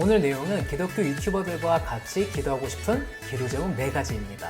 오늘 내용은 기독교 유튜버들과 같이 기도하고 싶은 기도 제목 4가지입니다.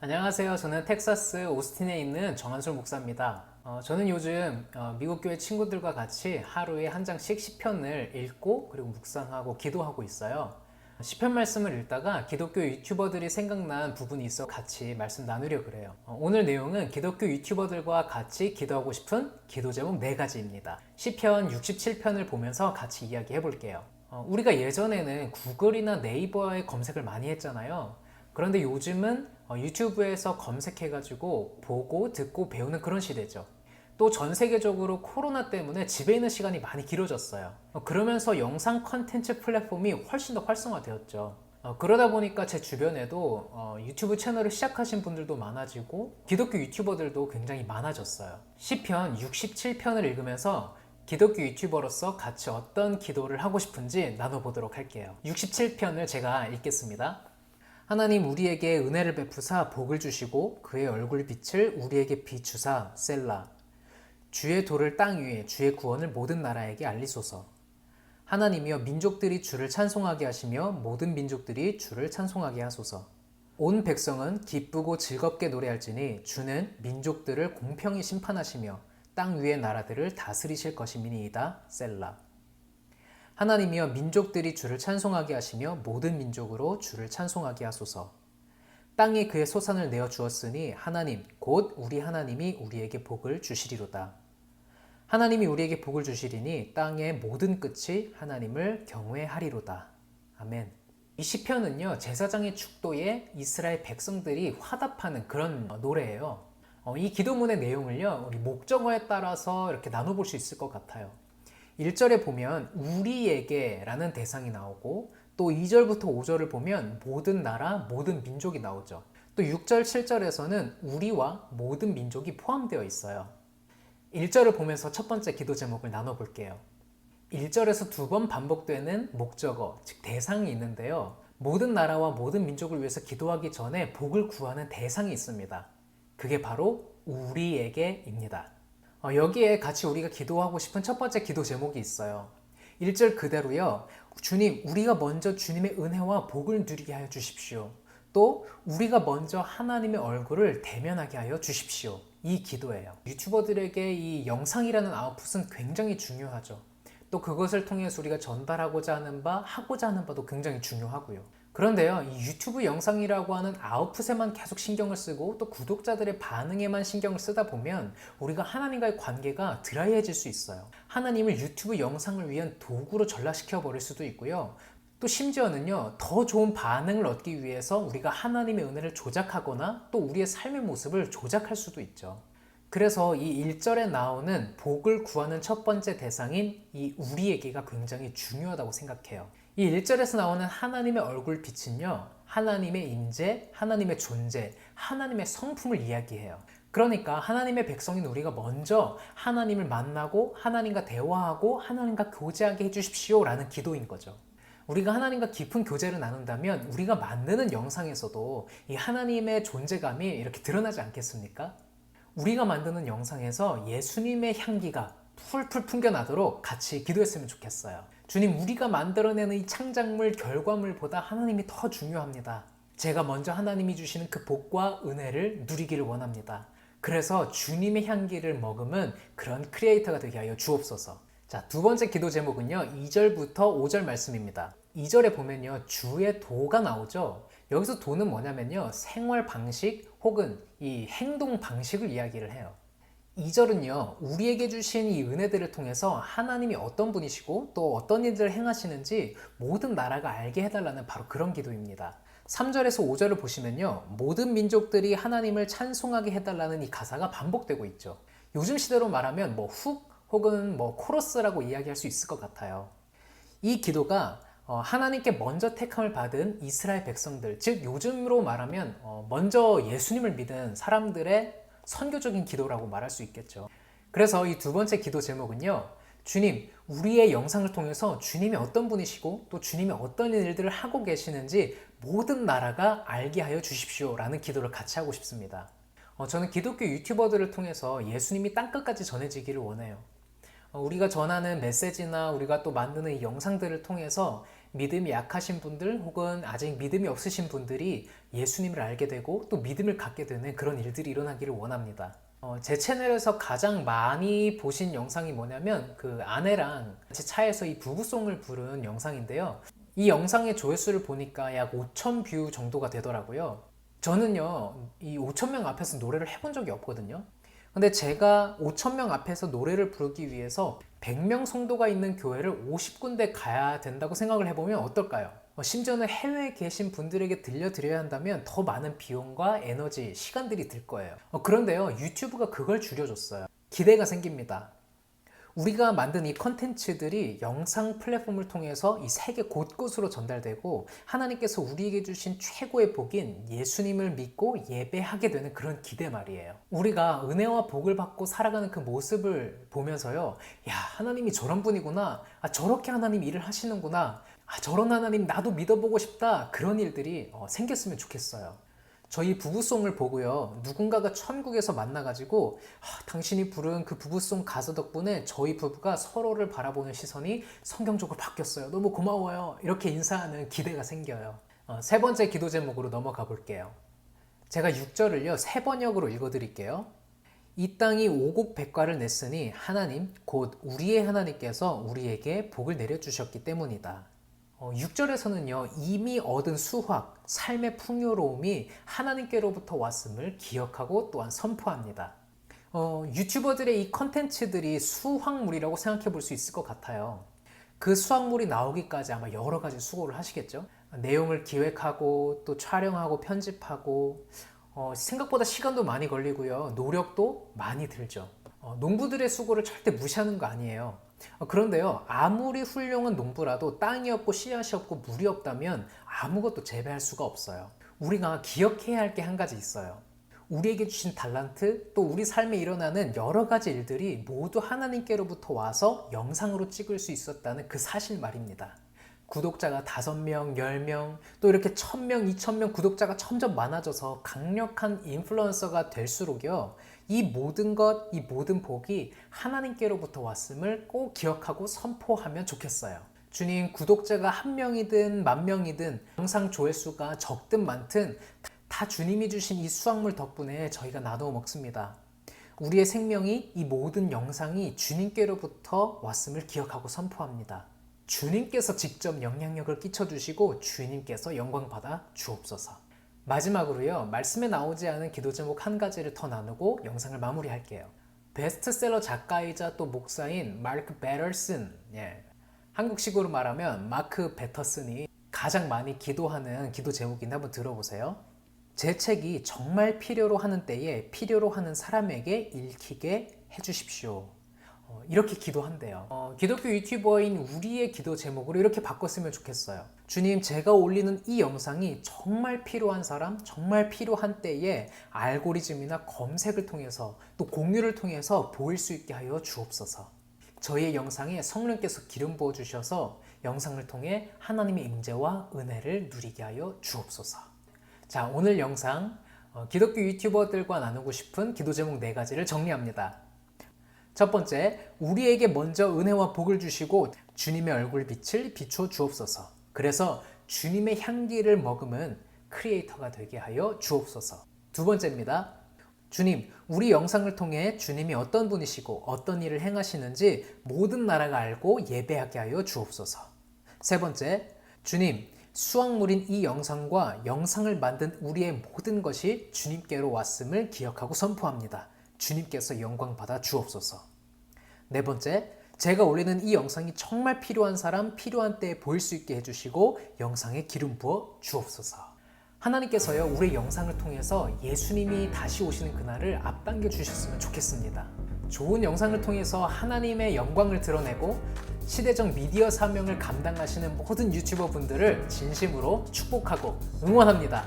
안녕하세요. 저는 텍사스 오스틴에 있는 정한솔 목사입니다. 어, 저는 요즘 어, 미국 교회 친구들과 같이 하루에 한 장씩 시편을 읽고 그리고 묵상하고 기도하고 있어요. 시편 말씀을 읽다가 기독교 유튜버들이 생각난 부분이 있어 같이 말씀 나누려 그래요. 어, 오늘 내용은 기독교 유튜버들과 같이 기도하고 싶은 기도 제목 4가지입니다. 시편 67편을 보면서 같이 이야기해 볼게요. 어, 우리가 예전에는 구글이나 네이버에 검색을 많이 했잖아요. 그런데 요즘은 어, 유튜브에서 검색해가지고 보고 듣고 배우는 그런 시대죠. 또 전 세계적으로 코로나 때문에 집에 있는 시간이 많이 길어졌어요. 어, 그러면서 영상 컨텐츠 플랫폼이 훨씬 더 활성화되었죠. 어, 그러다 보니까 제 주변에도 어, 유튜브 채널을 시작하신 분들도 많아지고 기독교 유튜버들도 굉장히 많아졌어요. 시편 67편을 읽으면서 기독교 유튜버로서 같이 어떤 기도를 하고 싶은지 나눠보도록 할게요. 67편을 제가 읽겠습니다. 하나님 우리에게 은혜를 베푸사 복을 주시고 그의 얼굴 빛을 우리에게 비추사 셀라 주의 도를 땅 위에 주의 구원을 모든 나라에게 알리소서 하나님이여 민족들이 주를 찬송하게 하시며 모든 민족들이 주를 찬송하게 하소서 온 백성은 기쁘고 즐겁게 노래할지니 주는 민족들을 공평히 심판하시며 땅 위의 나라들을 다스리실 것임이니이다 셀라 하나님이여 민족들이 주를 찬송하게 하시며 모든 민족으로 주를 찬송하게 하소서. 땅이 그의 소산을 내어 주었으니 하나님 곧 우리 하나님이 우리에게 복을 주시리로다. 하나님이 우리에게 복을 주시리니 땅의 모든 끝이 하나님을 경외하리로다. 아멘. 이 시편은요 제사장의 축도에 이스라엘 백성들이 화답하는 그런 노래예요. 어, 이 기도문의 내용을요 우리 목적어에 따라서 이렇게 나눠볼 수 있을 것 같아요. 1절에 보면 우리에게 라는 대상이 나오고 또 2절부터 5절을 보면 모든 나라, 모든 민족이 나오죠. 또 6절, 7절에서는 우리와 모든 민족이 포함되어 있어요. 1절을 보면서 첫 번째 기도 제목을 나눠볼게요. 1절에서 두 번 반복되는 목적어, 즉 대상이 있는데요. 모든 나라와 모든 민족을 위해서 기도하기 전에 복을 구하는 대상이 있습니다. 그게 바로 우리에게입니다. 어, 여기에 같이 우리가 기도하고 싶은 첫 번째 기도 제목이 있어요. 1절 그대로요. 주님, 우리가 먼저 주님의 은혜와 복을 누리게 하여 주십시오. 또 우리가 먼저 하나님의 얼굴을 대면하게 하여 주십시오. 이 기도예요. 유튜버들에게 이 영상이라는 아웃풋은 굉장히 중요하죠. 또 그것을 통해서 우리가 전달하고자 하는 바, 하고자 하는 바도 굉장히 중요하고요. 그런데요, 이 유튜브 영상이라고 하는 아웃풋에만 계속 신경을 쓰고 또 구독자들의 반응에만 신경을 쓰다 보면 우리가 하나님과의 관계가 드라이해질 수 있어요. 하나님을 유튜브 영상을 위한 도구로 전락시켜 버릴 수도 있고요. 또 심지어는요, 더 좋은 반응을 얻기 위해서 우리가 하나님의 은혜를 조작하거나 또 우리의 삶의 모습을 조작할 수도 있죠. 그래서 이 1절에 나오는 복을 구하는 첫 번째 대상인 이 우리에게가 굉장히 중요하다고 생각해요. 이 1절에서 나오는 하나님의 얼굴 빛은요, 하나님의 임재, 하나님의 존재, 하나님의 성품을 이야기해요. 그러니까 하나님의 백성인 우리가 먼저 하나님을 만나고 하나님과 대화하고 하나님과 교제하게 해주십시오 라는 기도인 거죠. 우리가 하나님과 깊은 교제를 나눈다면 우리가 만드는 영상에서도 이 하나님의 존재감이 이렇게 드러나지 않겠습니까? 우리가 만드는 영상에서 예수님의 향기가 풀풀 풍겨나도록 같이 기도했으면 좋겠어요. 주님, 우리가 만들어내는 이 창작물 결과물보다 하나님이 더 중요합니다. 제가 먼저 하나님이 주시는 그 복과 은혜를 누리기를 원합니다. 그래서 주님의 향기를 머금은 그런 크리에이터가 되게 하여 주옵소서. 자, 두 번째 기도 제목은요, 2절부터 5절 말씀입니다. 2절에 보면요, 주의 도가 나오죠. 여기서 도는 뭐냐면요, 생활 방식 혹은 이 행동 방식을 이야기를 해요. 2절은요, 우리에게 주신 이 은혜들을 통해서 하나님이 어떤 분이시고 또 어떤 일들을 행하시는지 모든 나라가 알게 해달라는 바로 그런 기도입니다. 3절에서 5절을 보시면요, 모든 민족들이 하나님을 찬송하게 해달라는 이 가사가 반복되고 있죠. 요즘 시대로 말하면 뭐 훅 혹은 뭐 코러스라고 이야기할 수 있을 것 같아요. 이 기도가 어, 하나님께 먼저 택함을 받은 이스라엘 백성들, 즉 요즘으로 말하면 어, 먼저 예수님을 믿은 사람들의 선교적인 기도라고 말할 수 있겠죠. 그래서 이 두 번째 기도 제목은요. 주님, 우리의 영상을 통해서 주님이 어떤 분이시고 또 주님이 어떤 일들을 하고 계시는지 모든 나라가 알게 하여 주십시오. 라는 기도를 같이 하고 싶습니다. 어, 저는 기독교 유튜버들을 통해서 예수님이 땅끝까지 전해지기를 원해요. 어, 우리가 전하는 메시지나 우리가 또 만드는 이 영상들을 통해서 믿음이 약하신 분들 혹은 아직 믿음이 없으신 분들이 예수님을 알게 되고 또 믿음을 갖게 되는 그런 일들이 일어나기를 원합니다. 어, 제 채널에서 가장 많이 보신 영상이 뭐냐면 그 아내랑 같이 차에서 이 부부송을 부른 영상인데요. 이 영상의 조회수를 보니까 약 5천 뷰 정도가 되더라고요. 저는요, 이 5천 명 앞에서 노래를 해본 적이 없거든요. 근데 제가 5천 명 앞에서 노래를 부르기 위해서 100명 성도가 있는 교회를 50군데 가야 된다고 생각을 해보면 어떨까요? 어, 심지어는 해외에 계신 분들에게 들려드려야 한다면 더 많은 비용과 에너지, 시간들이 들 거예요. 어, 그런데요, 유튜브가 그걸 줄여줬어요. 기대가 생깁니다. 우리가 만든 이 컨텐츠들이 영상 플랫폼을 통해서 이 세계 곳곳으로 전달되고 하나님께서 우리에게 주신 최고의 복인 예수님을 믿고 예배하게 되는 그런 기대 말이에요. 우리가 은혜와 복을 받고 살아가는 그 모습을 보면서요. 야, 하나님이 저런 분이구나. 아, 저렇게 하나님 일을 하시는구나. 아, 저런 하나님 나도 믿어보고 싶다. 그런 일들이 어, 생겼으면 좋겠어요. 저희 부부송을 보고요. 누군가가 천국에서 만나가지고 아, 당신이 부른 그 부부송 가사 덕분에 저희 부부가 서로를 바라보는 시선이 성경적으로 바뀌었어요. 너무 고마워요. 이렇게 인사하는 기대가 생겨요. 어, 세 번째 기도 제목으로 넘어가 볼게요. 제가 6절을요. 세 번역으로 읽어드릴게요. 이 땅이 오곡 백과를 냈으니 하나님 곧 우리의 하나님께서 우리에게 복을 내려주셨기 때문이다. 어, 6절에서는요, 이미 얻은 수확, 삶의 풍요로움이 하나님께로부터 왔음을 기억하고 또한 선포합니다. 어, 유튜버들의 이 컨텐츠들이 수확물이라고 생각해 볼 수 있을 것 같아요. 그 수확물이 나오기까지 아마 여러 가지 수고를 하시겠죠? 내용을 기획하고 또 촬영하고 편집하고 어, 생각보다 시간도 많이 걸리고요. 노력도 많이 들죠. 어, 농부들의 수고를 절대 무시하는 거 아니에요. 어, 그런데요, 아무리 훌륭한 농부라도 땅이 없고 씨앗이 없고 물이 없다면 아무것도 재배할 수가 없어요. 우리가 기억해야 할 게 한 가지 있어요. 우리에게 주신 달란트, 또 우리 삶에 일어나는 여러 가지 일들이 모두 하나님께로부터 와서 영상으로 찍을 수 있었다는 그 사실 말입니다. 구독자가 5명, 10명, 또 이렇게 1000명, 2000명 구독자가 점점 많아져서 강력한 인플루언서가 될수록요. 이 모든 것, 이 모든 복이 하나님께로부터 왔음을 꼭 기억하고 선포하면 좋겠어요. 주님, 구독자가 한 명이든 만 명이든 영상 조회수가 적든 많든 다 주님이 주신 이 수확물 덕분에 저희가 나누어 먹습니다. 우리의 생명이 이 모든 영상이 주님께로부터 왔음을 기억하고 선포합니다. 주님께서 직접 영향력을 끼쳐주시고 주님께서 영광 받아 주옵소서. 마지막으로요, 말씀에 나오지 않은 기도 제목 한 가지를 더 나누고 영상을 마무리할게요. 베스트셀러 작가이자 또 목사인 마크 베터슨, 예. 한국식으로 말하면 마크 베터슨이 가장 많이 기도하는 기도 제목인데 한번 들어보세요. 제 책이 정말 필요로 하는 때에 필요로 하는 사람에게 읽히게 해주십시오. 어, 이렇게 기도한대요. 어, 기독교 유튜버인 우리의 기도 제목으로 이렇게 바꿨으면 좋겠어요. 주님, 제가 올리는 이 영상이 정말 필요한 사람, 정말 필요한 때에 알고리즘이나 검색을 통해서 또 공유를 통해서 보일 수 있게 하여 주옵소서. 저희의 영상에 성령께서 기름 부어 주셔서 영상을 통해 하나님의 임재와 은혜를 누리게 하여 주옵소서. 자, 오늘 영상 어, 기독교 유튜버들과 나누고 싶은 기도 제목 네 가지를 정리합니다. 첫 번째, 우리에게 먼저 은혜와 복을 주시고 주님의 얼굴 빛을 비춰 주옵소서. 그래서 주님의 향기를 머금은 크리에이터가 되게 하여 주옵소서. 두 번째입니다. 주님, 우리 영상을 통해 주님이 어떤 분이시고 어떤 일을 행하시는지 모든 나라가 알고 예배하게 하여 주옵소서. 세 번째, 주님, 수확물인 이 영상과 영상을 만든 우리의 모든 것이 주님께로 왔음을 기억하고 선포합니다. 주님께서 영광 받아 주옵소서. 네 번째, 제가 올리는 이 영상이 정말 필요한 사람, 필요한 때에 보일 수 있게 해주시고 영상에 기름 부어 주옵소서. 하나님께서요, 우리 영상을 통해서 예수님이 다시 오시는 그날을 앞당겨 주셨으면 좋겠습니다. 좋은 영상을 통해서 하나님의 영광을 드러내고 시대적 미디어 사명을 감당하시는 모든 유튜버 분들을 진심으로 축복하고 응원합니다.